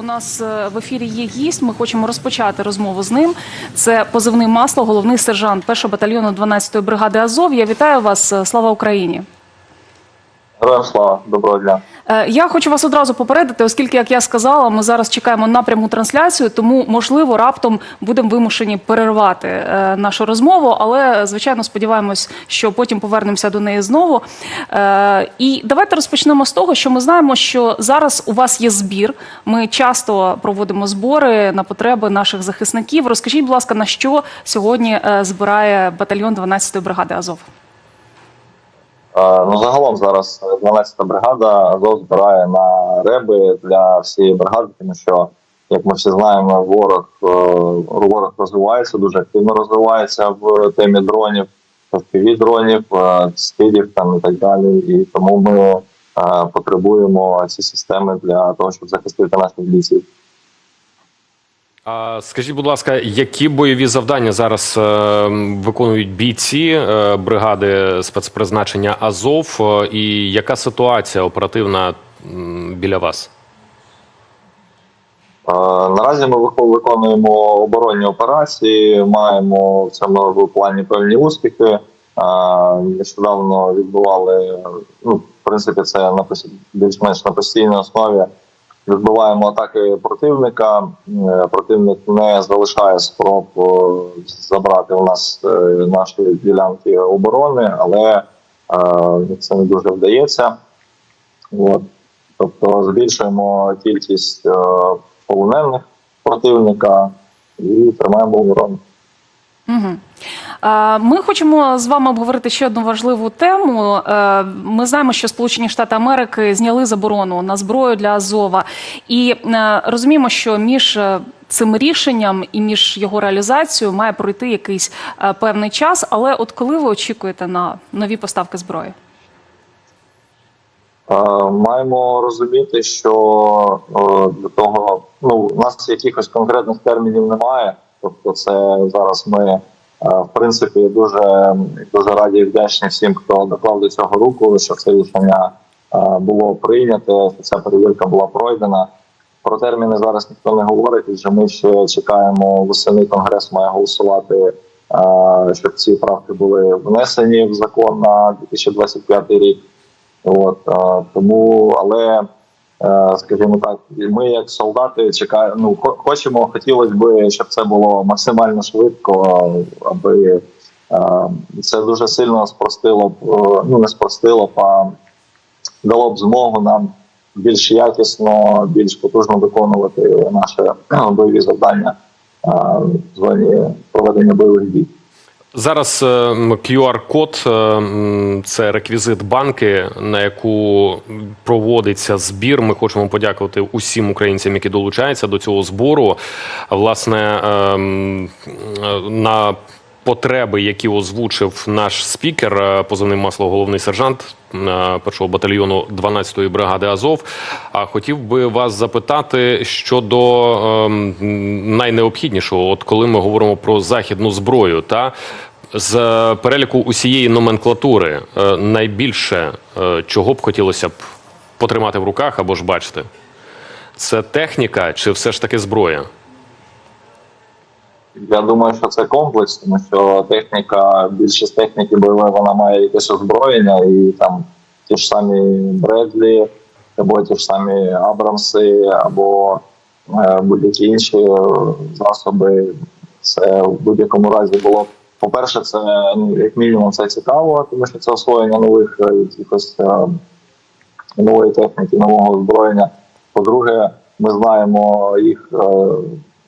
у нас е, в ефірі є гість. Ми хочемо розпочати розмову з ним. Це позивний масло, головний сержант 1 батальйону 12-ї бригади Азов. Я вітаю вас. Е, Слава Україні. Героям слава, доброго дня. Е, Я хочу вас одразу попередити, оскільки, як я сказала, ми зараз чекаємо напряму трансляцію, тому можливо раптом будемо вимушені перервати е, нашу розмову. Але звичайно сподіваємось, що потім повернемося до неї знову. Е, І давайте розпочнемо з того, що ми знаємо, що зараз у вас є збір. Ми часто проводимо збори на потреби наших захисників. Розкажіть, будь ласка, на що сьогодні збирає батальйон 12-ї бригади Азов? Е, Ну, загалом зараз 12-та бригада Азов збирає на реби для всієї бригади, тому що, як ми всі знаємо, ворог, е, ворог розвивається, дуже активно розвивається в темі дронів, fpv дронів, е, там і так далі. І тому ми потребуємо ці системи для того, щоб захистити наших бійців. Скажіть, будь ласка, які бойові завдання зараз е, виконують бійці е, бригади спецпризначення Азов, е, і яка ситуація оперативна біля вас? Наразі ми виконуємо оборонні операції, маємо в цьому плані певні успіхи. Нещодавно відбували, ну, в принципі, це на більш-менш на постійній основі. Відбиваємо атаки противника. Е, Противник не залишає спроб забрати у нас е, наші ділянки оборони, але е, це не дуже вдається. От. Тобто збільшуємо кількість полонених противника і тримаємо оборону. Угу. Ми хочемо з вами обговорити ще одну важливу тему. Е, Ми знаємо, що Сполучені Штати Америки зняли заборону на зброю для Азова, і е, розуміємо, що між е, цим рішенням і між його реалізацією має пройти якийсь певний час. Але от коли ви очікуєте на нові поставки зброї? Маємо розуміти, що е, для того ну у нас якихось конкретних термінів немає. Тобто, це зараз ми в принципі дуже дуже раді і вдячні всім, хто доклав до цього руку, що це рішення е, було прийнято, ця перевірка була пройдена. Про терміни зараз ніхто не говорить, адже ми ще чекаємо восени. Конгрес має голосувати, е, щоб ці правки були внесені в закон на 2025 рік. От е, тому, але е, скажімо так, ми як солдати чекаємо. Ну хочемо, хотілося б, щоб це було максимально швидко, аби е, це дуже сильно спростило б, е, ну не спростило б, а дало б змогу нам більш якісно, більш потужно виконувати наші е, бойові завдання е, в зоні проведення бойових дій. Зараз е, QR-код е, це реквізит банки, на яку проводиться збір. Ми хочемо подякувати усім українцям, які долучаються до цього збору. Власне, е, на потреби, які озвучив наш спікер, е, позивний масло, головний сержант е, першого батальйону 12-ї бригади Азов. А хотів би вас запитати щодо ем, найнеобхіднішого, от коли ми говоримо про західну зброю, та з переліку усієї номенклатури е, найбільше чого б хотілося б потримати в руках або ж бачити, це техніка чи все ж таки зброя? Я думаю, що це комплекс, тому що техніка, більшість техніки бойової, вона має якесь озброєння, і там ті ж самі Бредлі, або ті ж самі Абрамси, або е, будь-які інші е, засоби. Це в будь-якому разі було. По-перше, це ну, як мінімум це цікаво, тому що це освоєння нових е, якихось е, нової техніки, нового озброєння. По-друге, ми знаємо їх е,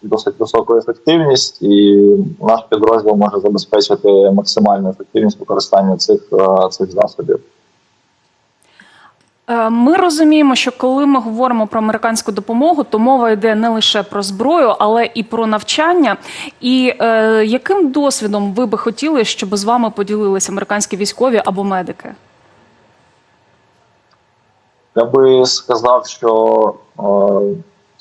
досить високу ефективність, і наш підрозділ може забезпечити максимальну ефективність використання цих, е, цих засобів. Е, Ми розуміємо, що коли ми говоримо про американську допомогу, то мова йде не лише про зброю, але і про навчання. І е, яким досвідом ви би хотіли, щоб з вами поділилися американські військові або медики? Я би сказав, що е,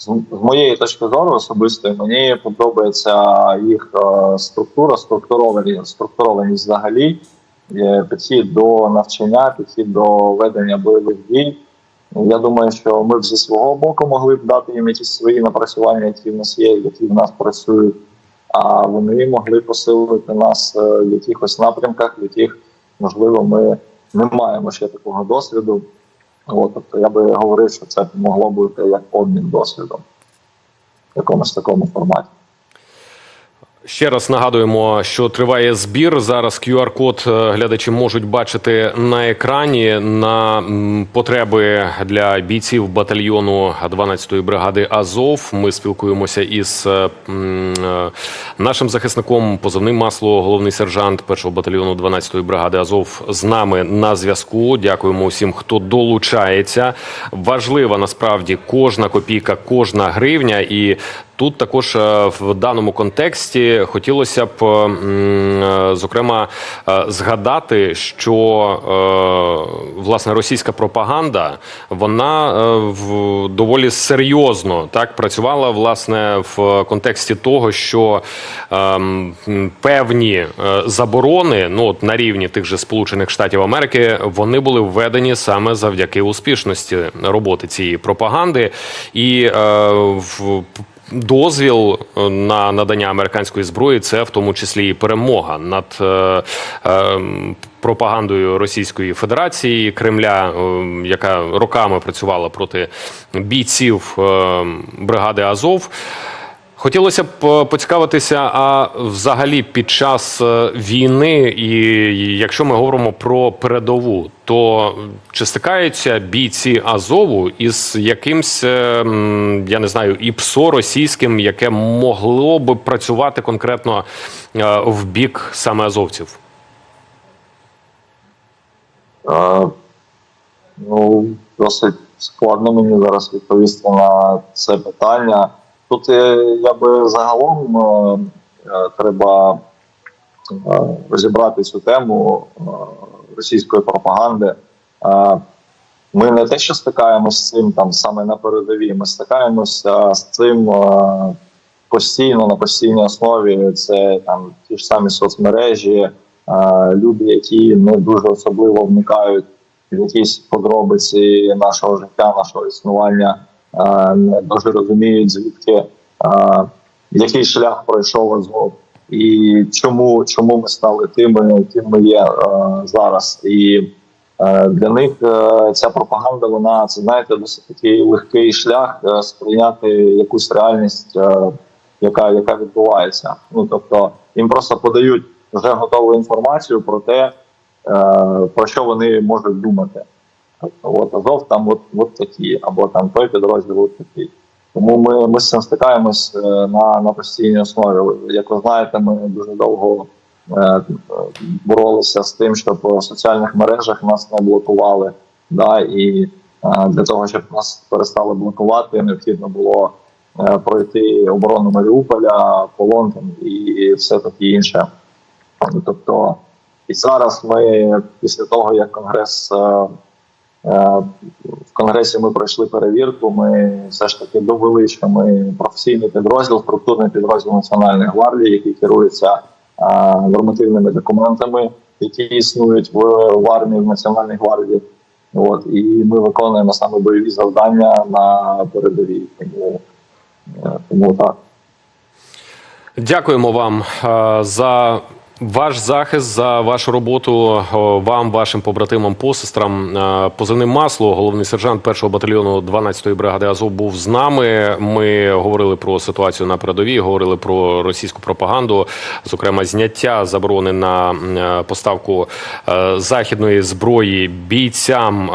з, моєї точки зору особисто мені подобається їх е, структура, структурованість, структурованість взагалі, е, підхід до навчання, підхід до ведення бойових дій. Я думаю, що ми б зі свого боку могли б дати їм якісь свої напрацювання, які в нас є, які в нас працюють. А вони могли посилити нас е, в якихось напрямках, в яких можливо ми не маємо ще такого досвіду. От, тобто я би говорив, що це могло бути як обмін досвідом в якомусь такому форматі. Ще раз нагадуємо, що триває збір. Зараз QR-код е, глядачі можуть бачити на екрані на потреби для бійців батальйону 12-ї бригади Азов. Ми спілкуємося із е, е, нашим захисником позивним масло, головний сержант 1-го батальйону 12-ї бригади Азов з нами на зв'язку. Дякуємо усім, хто долучається. Важлива насправді кожна копійка, кожна гривня і. Тут також е, в даному контексті хотілося б е, зокрема е, згадати, що власне російська пропаганда вона доволі серйозно так працювала власне в контексті того, що певні заборони, ну от на рівні тих же Сполучених Штатів Америки, вони були введені саме завдяки успішності роботи цієї пропаганди. І в дозвіл е, на надання американської зброї це в тому числі і перемога над е, е, пропагандою Російської Федерації Кремля, е, яка роками працювала проти бійців е, бригади Азов. Хотілося б е, поцікавитися, а взагалі під час е, війни, і якщо ми говоримо про передову, то чи стикаються бійці Азову із якимсь, е, я не знаю, і ПСО російським, яке могло би працювати конкретно в бік саме азовців? Е, Ну, досить складно мені зараз відповісти на це питання. Тут е, я би загалом е, е, треба розібрати цю тему російської пропаганди. Ми не те, що стикаємося з цим там саме на передовій, ми стикаємося з цим постійно на постійній основі. Це там ті ж самі соцмережі, люди, які не дуже особливо вникають в якісь подробиці нашого життя, нашого існування, не дуже розуміють, звідки е, який шлях пройшов Азов, і чому, чому ми стали тими, ким ми є е, зараз. І е, для них ця пропаганда, вона це знаєте, досить такий легкий шлях сприйняти якусь реальність, яка, яка відбувається. Ну тобто їм просто подають вже готову інформацію про те, про що вони можуть думати. От Азов там от, от такі, або там той підрозділ от такий. Тому ми, ми з цим стикаємось е, на, на постійній основі. Як ви знаєте, ми дуже довго е, боролися з тим, щоб в соціальних мережах нас не блокували. Да, і е, для того, щоб нас перестали блокувати, необхідно було е, пройти оборону Маріуполя, полон там, і все таке інше. Тобто, і зараз ми після того, як конгрес. Е, В конгресі ми пройшли перевірку. Ми все ж таки довели, що ми професійний підрозділ, структурний підрозділ Національної гвардії, який керується е, нормативними документами, які існують в, в армії в Національній гвардії. От і ми виконуємо саме бойові завдання на передовій. Тому, е, тому так. Дякуємо вам е, за ваш захист, за вашу роботу. Вам, вашим побратимам, посестрам. Е, Позивним масло, головний сержант першого батальйону 12-ї бригади Азов був з нами. Ми говорили про ситуацію на передовій, говорили про російську пропаганду, зокрема зняття заборони на е, поставку е, західної зброї бійцям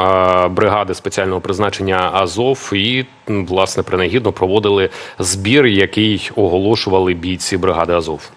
бригади спеціального призначення Азов і власне принагідно проводили збір, який оголошували бійці бригади Азов.